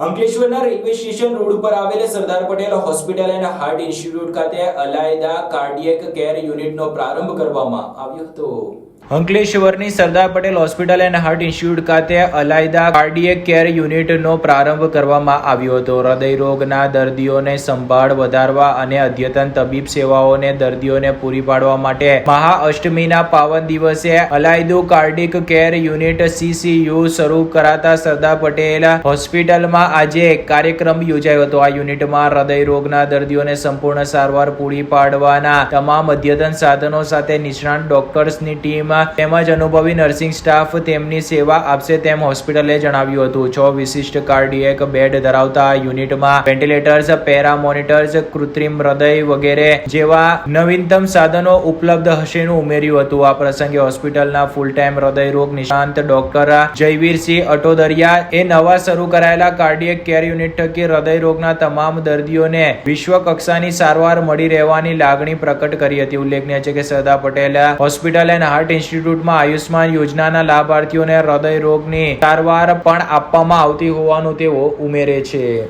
અંકલેશ્વરના railway station road ઉપર આવેલ Sardar Patel hospital and heart institute ખાતે અલાયદા કાર્ડિયક કેર યુનિટનો પ્રારંભ કરવામાં આવ્યો હતો. અંકલેશ્વરની Sardar Patel hospital and heart institute ખાતે અલાયદા કાર્ડિયક કેર યુનિટનો પ્રારંભ કરવામાં આવ્યો હતો. હૃદયરોગના દર્દીઓને સંભાળ વધારવા અને અદ્યતન તબીબ સેવાઓને દર્દીઓને પૂરી પાડવા માટે મહાઅષ્ટમીના પાવન દિવસે અલાયદુ કાર્ડિક કેર યુનિટ સીસીયુ શરૂ કરાતા સરદાર પટેલ હોસ્પિટલમાં આજે કાર્યક્રમ યોજાયો હતો. આ યુનિટમાં હૃદયરોગના દર્દીઓને સંપૂર્ણ સારવાર પૂરી પાડવાના તમામ અદ્યતન સાધનો સાથે નિષ્ણાત ડોક્ટર્સની ટીમ તેમજ અનુભવી નર્સિંગ સ્ટાફ તેમની સેવા આપશે તેમ હોસ્પિટલે જણાવ્યું હતું. છ વિશિષ્ટ કાર્ડિયક બેડ ધરાવતા યુનિટમાં વેન્ટિલેટર્સ પેરા મોનિટર્સ કૃત્રિમ હૃદય વગેરે જેવા નવીનતમ સાધનો ઉપલબ્ધ હશેનું ઉમેર્યું હતું. આ પ્રસંગે હોસ્પિટલના ફૂલ ટાઈમ હૃદય રોગ નિષ્ણાંત ડોક્ટર જયવીરસિંહ અટોદરિયા એ નવા શરૂ કરાયેલા કાર્ડિયક કેર યુનિટ થકી હૃદય રોગના તમામ દર્દીઓને વિશ્વ કક્ષાની સારવાર મળી રહેવાની લાગણી પ્રકટ કરી હતી. ઉલ્લેખનીય છે કે Sardar Patel hospital and heart ઇન્સ્ટિટ્યૂટમાં Ayushman યોજનાના લાભાર્થીઓને હૃદય રોગની સારવાર પણ આપવામાં આવતી હોવાનું તેઓ ઉમેરે છે.